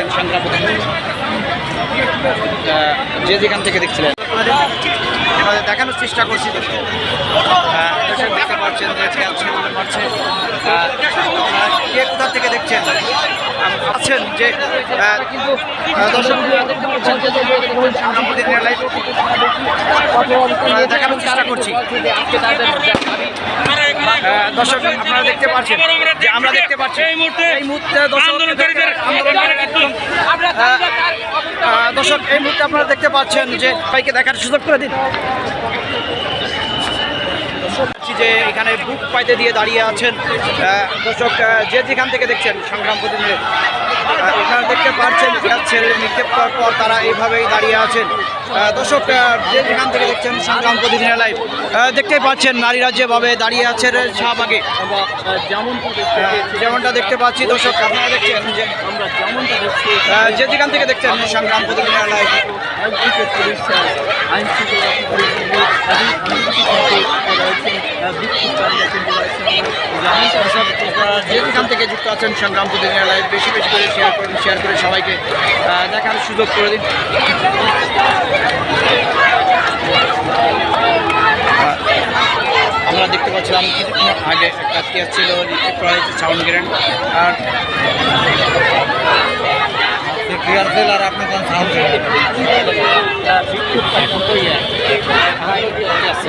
দেখছেন সংগ্রাম যে যেখান থেকে দেখছিলেন? দেখানোর চেষ্টা করছি দর্শক। দেখতে পাচ্ছেন যে খেয়াল কে কোথা থেকে দেখছেন? আছেন যে দর্শক দেখতে পাচ্ছেন দেখানোর চেষ্টা করছি। দর্শক আপনারা দেখতে পাচ্ছেন যে আমরা দেখতে পাচ্ছি। এই মুহূর্তে দর্শক আন্দোলনকারীদের দর্শক এই মুহূর্তে আপনারা দেখতে পাচ্ছেন যে ভাইকে দেখার সুযোগ করে দিন। পাচ্ছি যে এখানে বুক পাইতে দিয়ে দাঁড়িয়ে আছেন দর্শক যে যেখান থেকে দেখছেন সংগ্রাম প্রতিদিনের আহ, আপনারা দেখতে পাচ্ছেন খেয়াল ছেলে নিক্ষেপ করার পর তারা এইভাবেই দাঁড়িয়ে আছেন। দর্শক যে যেখান থেকে দেখছেন সংগ্রাম প্রতিদিনের লাইভ দেখতেই পাচ্ছেন নারীরা যেভাবে দাঁড়িয়ে আছেন শাহবাগে। যেমনটা দেখতে পাচ্ছি দর্শক আপনারা দেখছেন যে আমরা যেমনটা দেখছি যে যেখান থেকে দেখছেন সংগ্রাম প্রতিদিনের লাইভ আইন শৃঙ্খলা যেখান থেকে যুক্ত আছেন সংগ্রাম প্রতিদিনের লাইভ বেশি বেশি করে শেয়ার করুন শেয়ার করে সবাইকে দেখার সুযোগ করে দিন। আমরা দেখতে পাচ্ছিলাম আগে একটা কেস ছিল নিক্ষেপ করা সাউন্ড গ্রেনেড আর আর আপনার সাউন্ড বিক্ষোভকারী আছে